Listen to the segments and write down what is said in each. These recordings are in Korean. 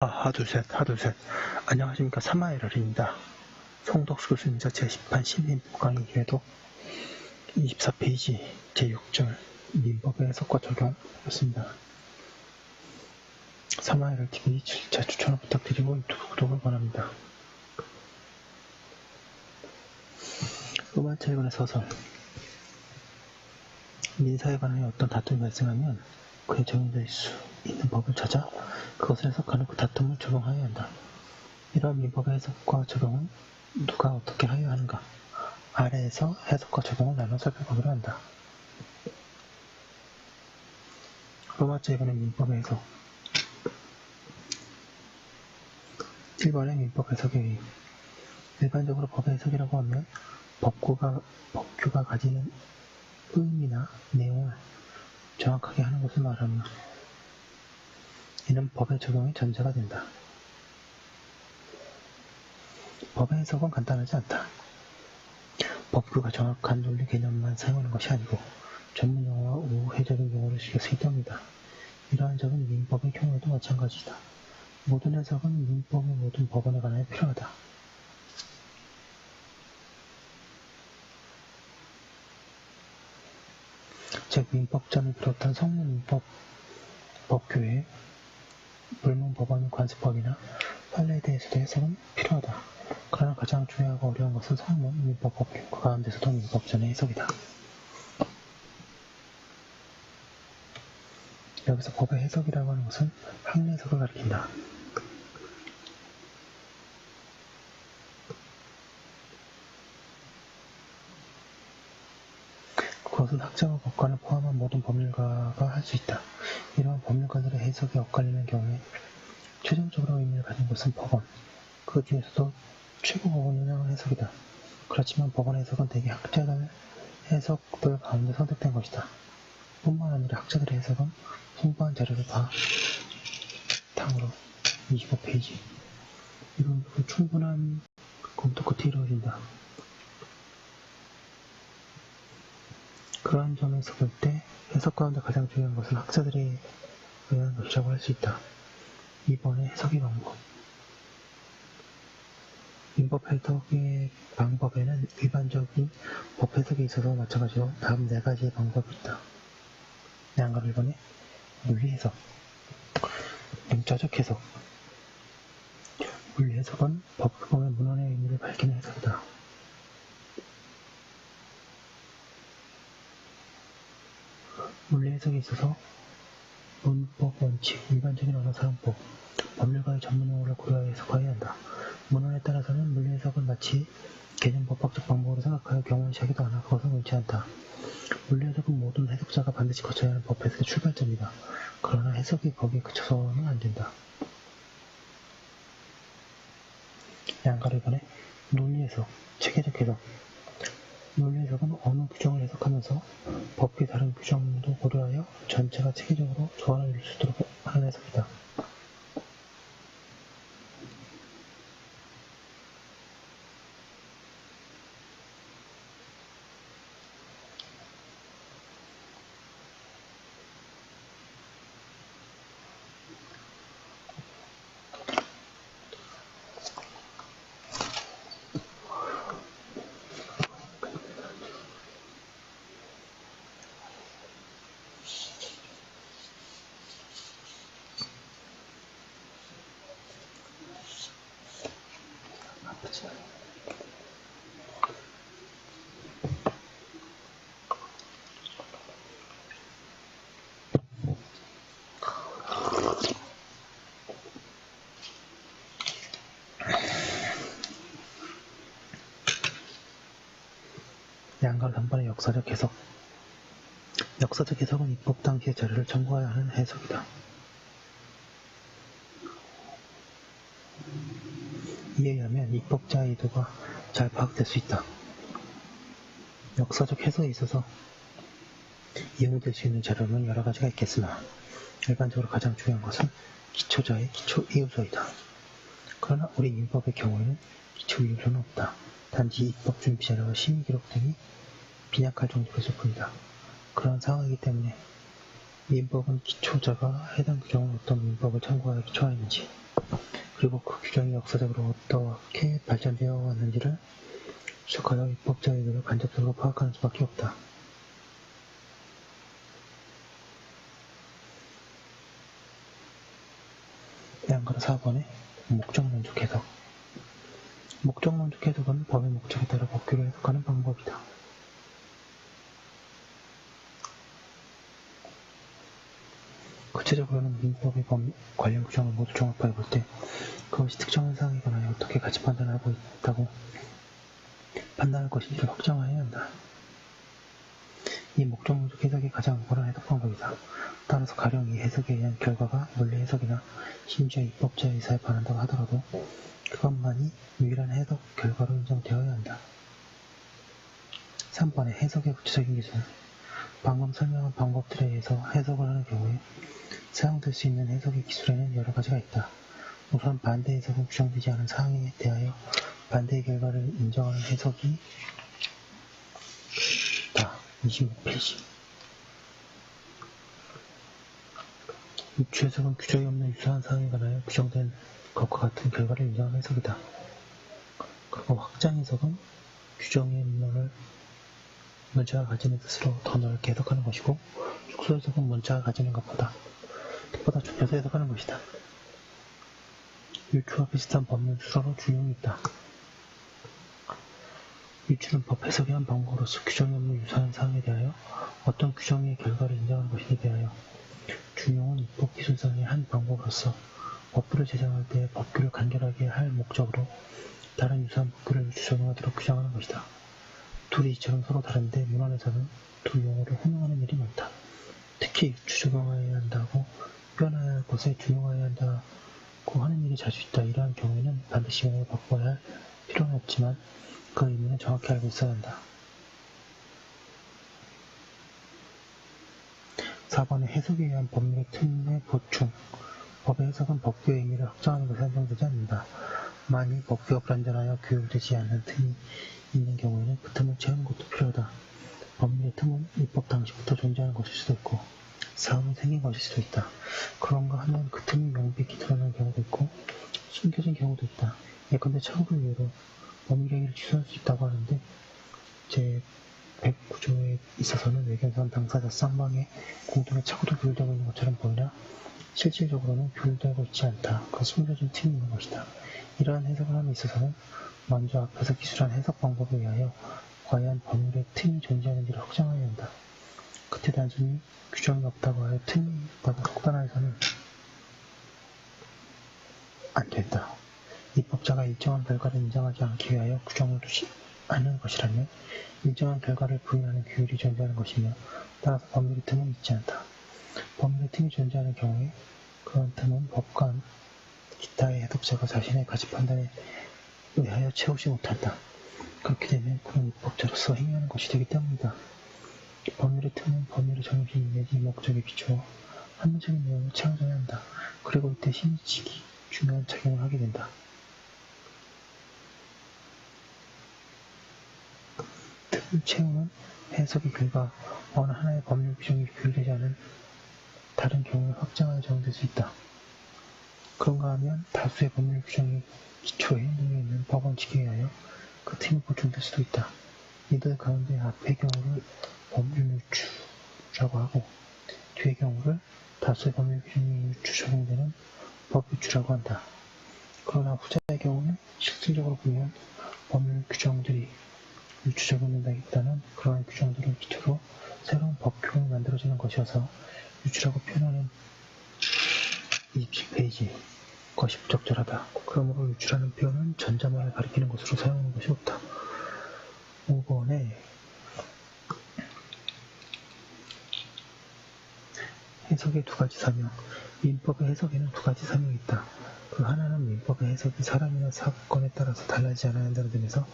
아, 하둘셋, 하둘셋. 안녕하십니까. 사마이럴입니다. 송덕수 교수님자 제10판 신민법 강의 기회도 24페이지 제6절 민법의 해석과 적용이었습니다. 사마이럴 TV 제 추천을 부탁드리고 유튜브 구독을 바랍니다. 음악 철권의 서설 민사에 관하여 어떤 다툼이 발생하면 그에 적용될 수 있는 법을 찾아 그것을 해석하는 그 다툼을 적용하여야 한다. 이러한 민법의 해석과 적용은 누가 어떻게 하여야 하는가? 아래에서 해석과 적용을 나눠 살펴보기로 한다. 로마자 2번의 민법의 해석 1번의 민법 해석의 의의 일반적으로 법의 해석이라고 하면 법규가, 법규가 가지는 의미나 내용을 정확하게 하는 것을 말하며 이는 법의 적용이 전제가 된다. 법의 해석은 간단하지 않다. 법규가 정확한 논리 개념만 사용하는 것이 아니고 전문 용어와 우회적인 용어를 실겨 쓰기도 합니다. 이러한 점은 민법의 경우에도 마찬가지다. 모든 해석은 민법의 모든 법원에 관하여 필요하다. 즉 민법전을 비롯한 성문민법 법규에 물문 법원 관습법이나 판례에 대해서도 해석은 필요하다. 그러나 가장 중요하고 어려운 것은 성문 민법 법규 그 가운데서도 민법전의 해석이다. 여기서 법의 해석이라고 하는 것은 학례 해석을 가리킨다. 그것은 학자와 법관을 포함한 모든 법률가가 할 수 있다. 이러한 법률가들의 해석이 엇갈리는 경우에 최종적으로 의미를 가진 것은 법원, 그 중에서도 최고 법원을 향한 해석이다. 그렇지만 법원 해석은 대개 학자들 해석들 가운데 선택된 것이다. 뿐만 아니라 학자들의 해석은 풍부한 자료를 봐 탕으로 25페이지 이런 충분한 검토 끝에 이루어진다. 그러한 점에서 볼 때 해석 가운데 가장 중요한 것은 학자들에 의한 것이라고 할 수 있다. 2번의 해석의 방법 민법 해석의 방법에는 일반적인 법 해석에 있어서 마찬가지로 다음 네 가지의 방법이 있다. 양가 1번에 물리 해석 문자적 해석 물리 해석은 법규범의 문헌의 의미를 밝히는 해석이다. 물리 해석에 있어서 문법 원칙, 일반적인 언어 사용법, 법률가의 전문 용어를 고려하여 해석하여야 한다. 문헌에 따라서는 물리 해석은 마치 개념 법학적 방법으로 생각하여 경험시하기도 하나 그것은 옳지 않다. 물리 해석은 모든 해석자가 반드시 거쳐야 하는 법 해석의 출발점이다. 그러나 해석이 거기에 그쳐서는 안 된다. 양가를 번에 논리 해석, 체계적 해석, 논리 해석은 어느 규정을 해석하면서 법의 다른 규정도 고려하여 전체가 체계적으로 조화를 이룰 수 있도록 하는 해석이다. 양각 한번의 역사적 해석 역사적 해석은 입법 당시의 자료를 참고해야 하는 해석이다. 이에 의하면 입법자의 의도가 잘 파악될 수 있다. 역사적 해석에 있어서 이용될 수 있는 자료는 여러 가지가 있겠으나 일반적으로 가장 중요한 것은 기초자의 기초 이유서이다. 그러나 우리 민법의 경우에는 기초 이유서는 없다. 단지 입법 준비 자료와 심의 기록 등이 빈약할 정도였을 뿐이다. 그런 상황이기 때문에 민법은 기초자가 해당 규정을 어떤 민법을 참고하여 기초하였는지 그리고 그 규정이 역사적으로 어떻게 발전되어 왔는지를 추적하여 입법자의 의도를 간접적으로 파악하는 수밖에 없다. 양가로 4번에 목적론적 해석 목적론적 해석은 법의 목적에 따라 법규를 해석하는 방법이다. 구체적으로는 민법의 법 관련 규정을 모두 종합하여 볼 때 그것이 특정한 사항에 관하여 어떻게 가치 판단을 하고 있다고 판단할 것인지를 확정해야 한다. 이 목적론적 해석이 가장 원활한 해석 방법이다. 따라서 가령 이 해석에 의한 결과가 물리 해석이나 심지어 입법자의 의사에 반한다고 하더라도 그것만이 유일한 해석 결과로 인정되어야 한다. 3번의 해석의 구체적인 기준 방금 설명한 방법들에 의해서 해석을 하는 경우에 사용될 수 있는 해석의 기술에는 여러 가지가 있다. 우선 반대 해석은 규정되지 않은 사항에 대하여 반대의 결과를 인정하는 해석이 있다. 26페이지 유추 해석은 규정이 없는 유사한 사항에 관하여 규정된 것과 같은 결과를 인정하는 해석이다. 그리고 확장 해석은 규정의 문맥을 문자가 가지는 뜻으로 더 넓게 해석하는 것이고 축소 해석은 문자가 가지는 것보다 뜻보다 좁혀서 해석하는 것이다. 유추와 비슷한 법률 수서로 준용이 있다. 유추는 법 해석의 한 방법으로서 규정이 없는 유사한 사항에 대하여 어떤 규정의 결과를 인정하는 것에 대하여 준용은 입법 기술상의 한 방법으로서 법규를 제정할 때 법규를 간결하게 할 목적으로 다른 유사한 법규를 적용하도록 규정하는 것이다. 둘이 이처럼 서로 다른데 문헌에서는 두 용어를 혼용하는 일이 많다. 특히 적용하여야 한다고 표현해야 할 것에 준용하여야 한다고 하는 일이 자주 있다. 이러한 경우에는 반드시 용어를 바꿔야 할 필요는 없지만 그 의미는 정확히 알고 있어야 한다. 4번의 해석에 의한 법률의 틈의 보충 법의 해석은 법규의 의미를 확정하는 것에 한정되지 않는다. 만일 법규가 불완전하여 규율되지 않는 틈이 있는 경우에는 그 틈을 채우는 것도 필요하다. 법률의 틈은 입법 당시부터 존재하는 것일 수도 있고 사업이 생긴 것일 수도 있다. 그런가 하면 그 틈이 명백히 드러나는 경우도 있고 숨겨진 경우도 있다. 예컨대 차후를 이유로 법률 행위를 취소할 수 있다고 하는데 제 109조에 있어서는 외견상 당사자 쌍방에 공동의 착오도 규율되고 있는 것처럼 보이나 실질적으로는 규율되고 있지 않다. 그 숨겨진 틈이 있는 것이다. 이러한 해석을 함에 있어서는 먼저 앞에서 기술한 해석 방법에 의하여 과연 법률에 틈이 존재하는지를 확정해야 한다. 그때 단순히 규정이 없다고 하여 틈이 있다고 속단하여서는 안 된다. 입법자가 일정한 결과를 인정하지 않기 위하여 규정을 두지 않는 것이라면 일정한 결과를 부인하는 규율이 존재하는 것이며 따라서 법률의 틈은 있지 않다. 법률의 틈이 존재하는 경우에 그런 틈은 법관 기타의 해독자가 자신의 가치 판단에 의하여 채우지 못한다. 그렇게 되면 그런 입법자로서 행위하는 것이 되기 때문이다. 법률의 틈은 법률의 정신 내지 목적에 비추어 합리적인 내용을 채워줘야 한다. 그리고 이때 신의칙이 중요한 작용을 하게 된다. 틈을 채우는 해석의 결과 어느 하나의 법률 규정이 규율되지 않은 다른 경우에 확장하여 적용될 수 있다. 그런가 하면 다수의 법률 규정이 기초에 있는 법원칙에 의하여 그 틈이 보충될 수도 있다. 이들 가운데 앞의 경우를 법률 유추라고 하고 뒤의 경우를 다수의 법률 규정이 유추 적용되는 법 유추라고 한다. 그러나 후자의 경우는 실질적으로 보면 법률 규정들이 유추 적용된다기보다는 그러한 규정들을 기초로 새로운 법규가 만들어지는 것이어서 유추라고 표현하는 27페이지 것이 부적절하다. 그러므로 유추라는 표현은 전자만을 가리키는 것으로 사용하는 것이 옳다. 5번에 해석의 두 가지 사명 민법의 해석에는 두 가지 사명이 있다. 그 하나는 민법의 해석이 사람이나 사건에 따라서 달라지지 않아야 한다는 점에서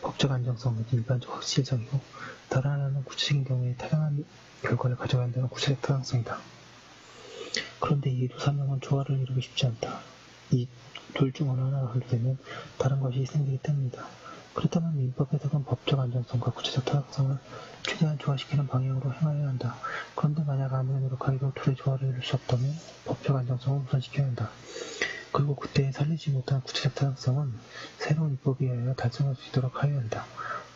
법적 안정성 및 일반적 확실성이고 다른 하나는 구체적인 경우에 타당한 결과를 가져야 한다는 구체적 타당성이다. 그런데 이두 사명은 조화를 이루기 쉽지 않다. 이 둘 중 어느 하나가 한도되면 다른 것이 생기기 때문이다. 그렇다면 민법 해석은 법적 안정성과 구체적 타당성을 최대한 조화시키는 방향으로 행하여야 한다. 그런데 만약 아무리 노력하여도 둘의 조화를 이룰 수 없다면 법적 안정성을 우선시켜야 한다. 그리고 그때 살리지 못한 구체적 타당성은 새로운 입법에 의하여 달성할 수 있도록 하여야 한다.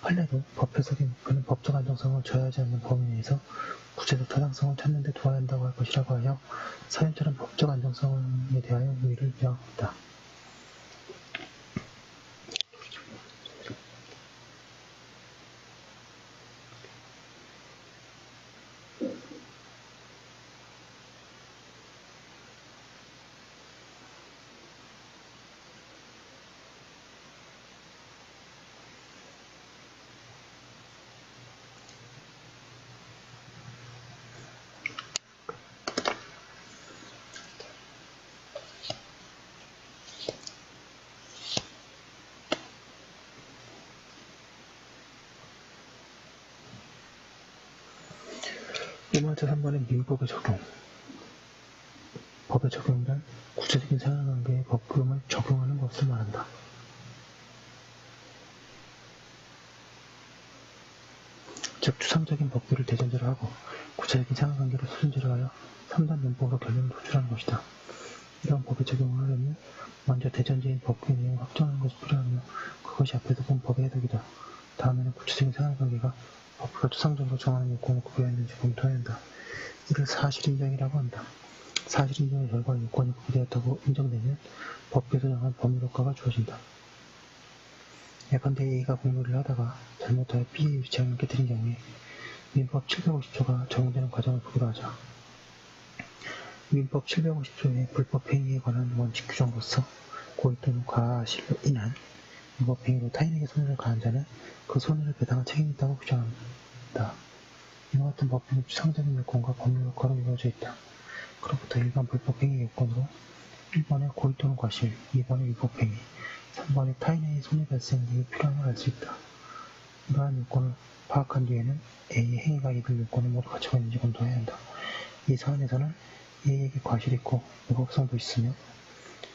판례도 법 해석의 목표는 법적 안정성을 저해하지 않는 범위 내에서 구체적 타당성을 찾는 데 도와야 한다고 할 것이라고 하여 사연처럼 법적 안정성에 대하여 의의를 표합니다. 이번째 3번은 민법의 적용. 법의 적용이란 구체적인 상하관계에 법규범을 적용하는 것을 말한다. 즉 추상적인 법규를 대전제로 하고 구체적인 상하관계를 수준제로 하여 3단 민법으로 결론을 도출하는 것이다. 이런 법의 적용을 하려면 먼저 대전제인 법규의 내용을 확정하는 것이 필요하며 그것이 앞에서 본 법의 해석이다. 다음에는 구체적인 상하관계가 법규가 추상적으로 정하는 요건을 구별했는지 검토해야 한다. 이를 사실인정이라고 한다. 사실인정의 결과 요건이 구비되었다고 인정되면 법규에서 정한 법률효과가 주어진다. 예컨대 A가 공부를 하다가 잘못하여 B의 위치함을 깨뜨린 경우에 민법 750조가 적용되는 과정을 보기로 하자. 민법 750조의 불법 행위에 관한 원칙 규정으로서 고의 또는 과실로 인한 위법 행위로 타인에게 손해를 가한 자는 그 손해를 배당할 책임이 있다고 규정한다. 이와 같은 법규는 추상적인 요건과 법률 효과로 이루어져 있다. 그로부터 일반 불법 행위 요건으로 1번의 고의 또는 과실, 2번의 위법 행위, 3번의 타인에게 손해 발생 등이 필요함을 알 수 있다. 이러한 요건을 파악한 뒤에는 A의 행위가 이들 요건을 모두 갖추고 있는지 검토해야 한다. 이 사안에서는 A에게 과실이 있고 위법성도 있으며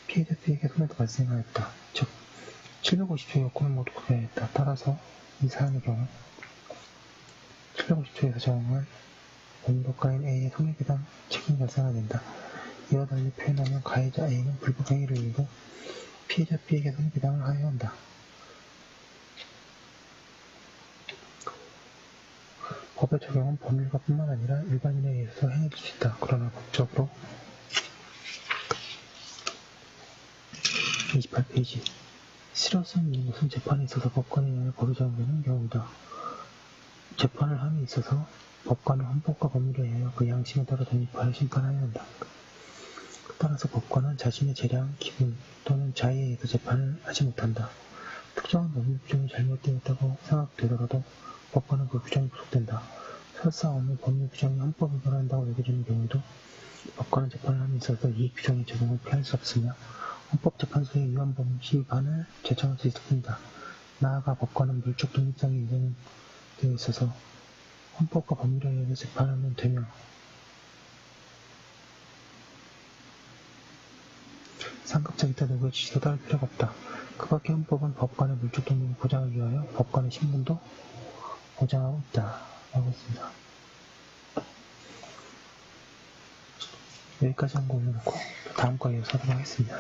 피해자 B에게 손해도 발생하였다. 즉 750조 요건을 모두 구별했다. 따라서 이 사안의 경우 750조에서 적용한 원법가인 A의 손해배당 책임이 발생하게 된다. 이와 달리 표현하면 가해자 A는 불법 행위를 이유로 피해자 B에게 손해배당을 하여야 한다. 법의 적용은 법률가뿐만 아니라 일반인에 의해서 행해질 수 있다. 그러나 법적으로 28페이지 실효성 있는 것은 재판에 있어서 의해 법이 적용되는 경우이다. 재판을 함에 있어서 법관은 헌법과 법률에 의하여 그 양심에 따라 독립하여 심판하여야 한다. 따라서 법관은 자신의 재량, 기분 또는 자의에 의해서 재판을 하지 못한다. 특정한 법률 규정이 잘못되었다고 생각되더라도 법관은 그 규정이 부속된다. 설사 어느 법률 규정이 헌법 위반한다고 여겨지는 경우도 법관은 재판을 함에 있어서 이 규정의 적용을 피할 수 없으며 헌법재판소의 위헌 법률 을 제청할 수 뿐이다. 나아가 법관은 물적 독립성이 인정되어 있어서 헌법과 법률에 의해서 재판하면 되며 상급자기 때 누구의 지시도 따를 필요가 없다. 그 밖에 헌법은 법관의 물적 독립을 보장하기 위하여 법관의 신분도 보장하고 있다. 라고 했습니다. 여기까지 한 거 올려놓고 다음 거 이어서 하도록 하겠습니다.